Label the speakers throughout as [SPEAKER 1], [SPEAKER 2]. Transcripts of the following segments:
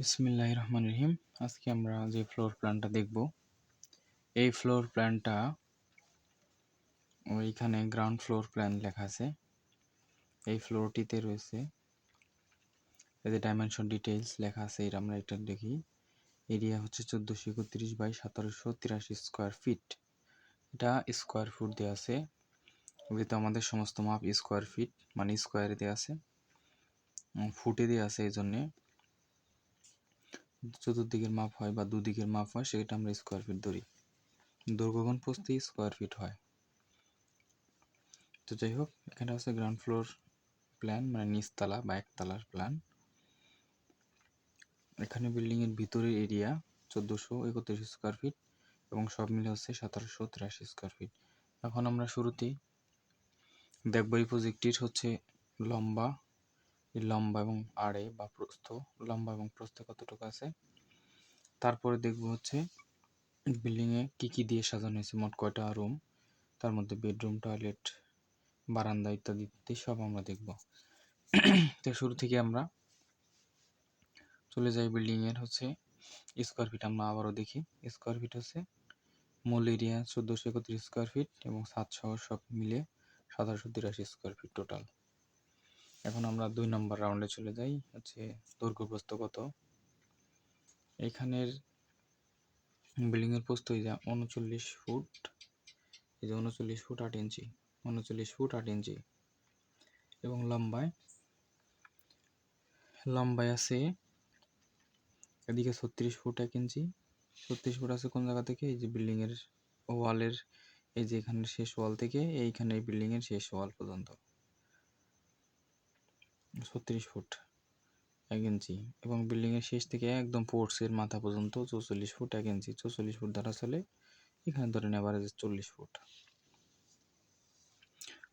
[SPEAKER 1] বিসমিল্লাহ রহমান রহিম। আজকে আমরা যে ফ্লোর প্ল্যানটা দেখব, এই ফ্লোর প্ল্যানটা ওইখানে গ্রাউন্ড ফ্লোর প্ল্যান লেখা আছে। এই ফ্লোরটিতে রয়েছে এই যে ডাইমেনশন ডিটেলস লেখা আছে, এর আমরা এটা দেখি। এরিয়া হচ্ছে চোদ্দোশো একত্রিশ বাই সতেরোশো তিরাশি স্কোয়ার ফিট এটা স্কোয়ার ফুট দেওয়া আছে। যেহেতু আমাদের সমস্ত মাপ স্কোয়ার ফিট মানে স্কোয়ারে দেওয়া আছে। ফুটে দেওয়া আছে এই জন্যে। চতুর্দিকের মাপ হয় বা দুদিকের মাপ হয়, সেটা আমরা স্কোয়ার ফিট ধরি। দৈর্ঘ্যগণ প্রস্তি স্কোয়ার ফিট হয়। তো যাই হোক, এখানে আছে গ্রাউন্ড ফ্লোর প্ল্যান মানে নিচতলা বা একতলার প্ল্যান এখানে বিল্ডিংয়ের ভিতরের এরিয়া চোদ্দোশো একত্রিশ স্কোয়ার ফিট এবং সব মিলে হচ্ছে সতেরোশো তিরাশি স্কোয়ার ফিট এখন আমরা শুরুতেই দেখব এই প্রজেক্টটির হচ্ছে লম্বা লম্বা এবং আড়ে বা প্রস্থ, লম্বা এবং প্রস্থ কতটুকু আছে? তারপরে দেখব হচ্ছে বিল্ডিংয়ে কি কি দিয়ে সাজানো হয়েছে, মোট কয়টা রুম তার মধ্যে বেডরুম টয়লেট বারান্দা ইত্যাদি ইত্যাদি সব আমরা দেখব। তো শুরু থেকে আমরা চলে যাই বিল্ডিংয়ের হচ্ছে স্কোয়ার ফিট আমরা আবারও দেখি। স্কোয়ার ফিট হচ্ছে মূল এরিয়া চোদ্দোশো একত্রিশ স্কোয়ার ফিট এবং সাতশো সব মিলে সতেরোশো তিরাশি স্কোয়ার ফিট টোটাল এখন আমরা দুই নম্বর রাউন্ডে চলে যাই, হচ্ছে দৈর্ঘ্য কত? এখানের বিল্ডিংয়ের প্রস্থ এই যে উনচল্লিশ ফুট, এই যে উনচল্লিশ ফুট আট ইঞ্চি, উনচল্লিশ ফুট আট ইঞ্চি। এবং লম্বায় লম্বায় আছে, এদিকে ছত্রিশ ফুট এক ইঞ্চি, ছত্রিশ ফুট আছে কোন জায়গা থেকে? এই যে বিল্ডিংয়ের ওয়ালের এই যে এখানের শেষ ওয়াল থেকে, এইখানে এই বিল্ডিংয়ের শেষ ওয়াল পর্যন্ত। ছত্রিশ ফুট, এক ইঞ্চি। এবং বিল্ডিংয়ের শেষ থেকে একদম পোর্টসের মাথা পর্যন্ত চৌচল্লিশ ফুট, এক ইঞ্চি। চৌচল্লিশ ফুট দ্বারা চলে, এখানে ধরে ধরেন অ্যাভারেজ চল্লিশ ফুট।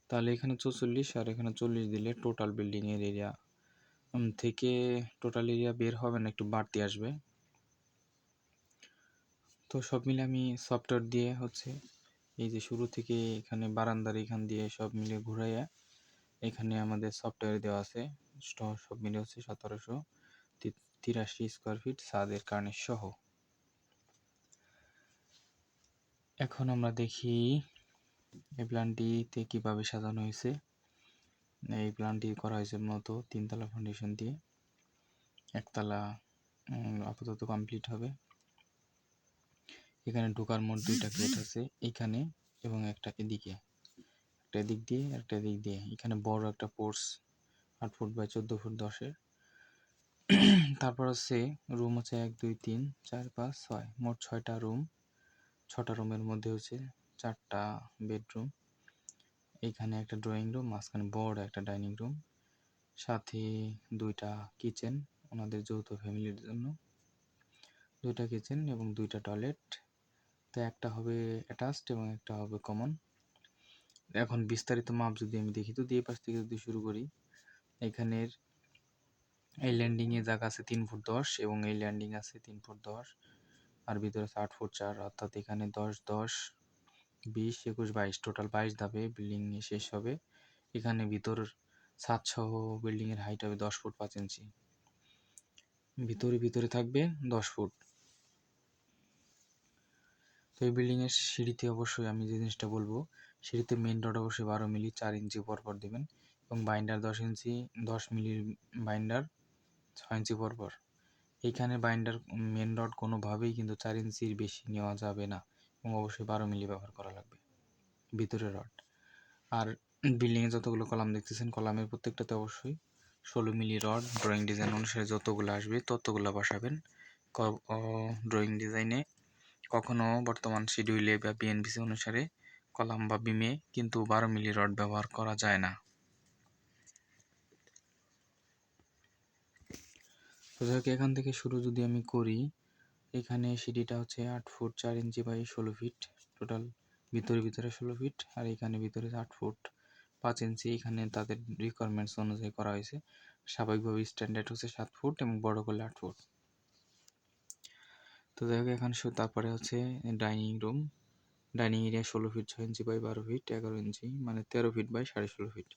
[SPEAKER 1] তাহলে এখানে চৌচল্লিশ আর এখানে চল্লিশ দিলে টোটাল বিল্ডিংয়ের এরিয়া থেকে টোটাল এরিয়া বের হবে না, একটু বাড়তি আসবে। তো সব মিলে আমি সফটওয়্যার দিয়ে হচ্ছে এই যে শুরু থেকে এখানে বারান্দার এখান দিয়ে সব মিলে ঘুরাইয়া এখানে আমাদের সফটওয়্যার দেওয়া আছে সব মিলে হচ্ছে সতেরোশো তিরাশি স্কোয়ার ফিট সাদের কারণে সহ। এখন আমরা দেখি এই প্ল্যানটিতে কীভাবে সাজানো হয়েছে। এই প্ল্যানটি করা হয়েছে মূলত তিনতলা ফাউন্ডেশন দিয়ে। একতলা আপাতত কমপ্লিট হবে। এখানে ঢোকার মোট দুইটা গেট আছে, এখানে এবং একটা এদিকে। একটা দিক দিয়ে, একটা দিক দিয়ে। এখানে বড় একটা পোর্স আট ফুট বাই চোদ্দ ফুট দশের। তারপর হচ্ছে রুম হচ্ছে এক, দুই, তিন, চার, পাঁচ, ছয়। মোট ছয়টা রুম ছটা রুমের মধ্যে হচ্ছে চারটা বেডরুম এখানে একটা ড্রয়িং রুম মাঝখানে বড় একটা ডাইনিং রুম সাথে দুইটা কিচেন ওনাদের যৌথ ফ্যামিলির জন্য। দুইটা কিচেন এবং দুইটা টয়লেট তো একটা হবে অ্যাটাচড এবং একটা হবে কমন এখন বিস্তারিত মাপ যদি আমি দেখি, তো দিয়ে পাশ থেকে যদি শুরু করি, এখানের এই ল্যান্ডিংয়ে জায়গা আছে তিন ফুট দশ এবং এই ল্যান্ডিং আছে তিন ফুট দশ, আর ভিতরে আছে আট ফুট চার, অর্থাৎ এখানে দশ দশ, বিশ, একুশ, বাইশ টোটাল বাইশ ধাপে বিল্ডিং শেষ হবে। এখানে ভিতর ছাদ সহ বিল্ডিংয়ের হাইট হবে দশ ফুট পাঁচ ইঞ্চি। ভিতরে ভিতরে থাকবে দশ ফুট। তো এই বিল্ডিংয়ের সিঁড়িতে অবশ্যই আমি যে জিনিসটা বলব সিঁড়িতে মেন রড অবশ্যই বারো মিলি, চার ইঞ্চি পরপর দেবেন এবং বাইন্ডার দশ ইঞ্চি, দশ মিলির বাইন্ডার ছয় ইঞ্চি পরপর। এইখানে বাইন্ডার মেন রড কোনোভাবেই কিন্তু চার ইঞ্চির বেশি নেওয়া যাবে না এবং অবশ্যই বারো মিলি ব্যবহার করা লাগবে ভিতরে রড আর বিল্ডিংয়ে যতগুলো কলাম দেখতেছেন, কলামের প্রত্যেকটাতে অবশ্যই ষোলো মিলি রড ড্রয়িং ডিজাইন অনুসারে যতগুলো আসবে ততগুলো বসাবেন। ড্রয়িং ডিজাইনে কখনও বর্তমান শিডিউলে বা বিএনপিসি অনুসারে কলাম বা বিমে কিন্তু বারো মিলি রড ব্যবহার করা যায় না। তো এখান থেকে শুরু যদি আমি করি, এখানে সিঁড়িটা হচ্ছে আট ফুট চার ইঞ্চি বাই ষোলো ফিট, টোটাল ভিতরে ভিতরে ষোলো ফিট, আর এখানে ভিতরে আট ফুট পাঁচ ইঞ্চি। এখানে তাদের রিকোয়ারমেন্টস অনুযায়ী করা হয়েছে। স্বাভাবিকভাবে স্ট্যান্ডার্ড হচ্ছে সাত ফুট এবং বড় করলে আট ফুট। তো হোক, এখানে তারপরে হচ্ছে ডাইনিং রুম ডাইনিং এরিয়া ষোলো ফিট, ছয় ইঞ্চি বাই বারো ফিট, এগারো ইঞ্চি মানে তেরো ফিট বাই সাড়ে ষোলো ফিট।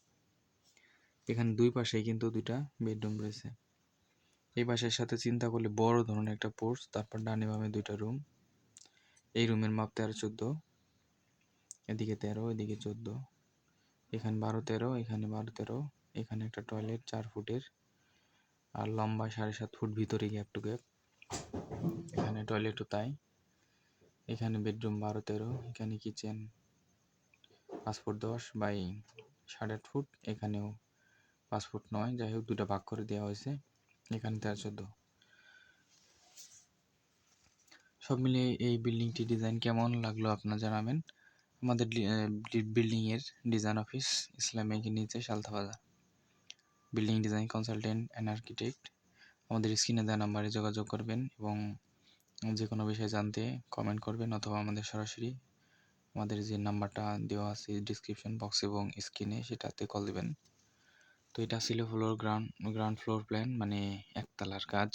[SPEAKER 1] এখানে দুই পাশেই কিন্তু দুইটা বেডরুম রয়েছে। এই পাশের সাথে চিন্তা করলে বড় ধরনের একটা পোর্স তারপর ডানে বামে দুইটা রুম। এই রুমের মাপ তেরো চোদ্দ, এদিকে তেরো, এদিকে চোদ্দ। এখানে বারো তেরো, এখানে বারো তেরো, এখানে একটা টয়লেট চার ফুটের, আর লম্বা সাড়ে সাত ফুট ভিতরে গ্যাপ টু গ্যাপ। এখানে টয়লেটও তাই। এখানে বেডরুম বারো তেরো, এখানে কিচেন পাঁচ ফুট দশ বাই সাড়ে আট ফুট, এখানেও পাঁচ ফুট নয়, যাই হোক দুটা ভাগ করে দেওয়া হয়েছে, এখানে তেরো চোদ্দ। সব মিলিয়ে এই বিল্ডিংটি ডিজাইন কেমন লাগল আপনারা জানাবেন? আমাদের বিল্ডিংয়ের ডিজাইন অফিস ইসলামিক নিচে সালথা বাজার। Building design consultant and architect আমাদের স্ক্রিনে দেওয়া নাম্বারে যোগাযোগ করবেন এবং যে কোনো বিষয়ে জানতে কমেন্ট করবেন অথবা আমাদের সরাসরি আমাদের যে নাম্বারটা দেওয়া আছে ডিসক্রিপশন বক্স এবং স্ক্রিনে সেটাতে কল দেবেন। তো এটা ছিল floor ground ground floor plan মানে একতলার কাজ।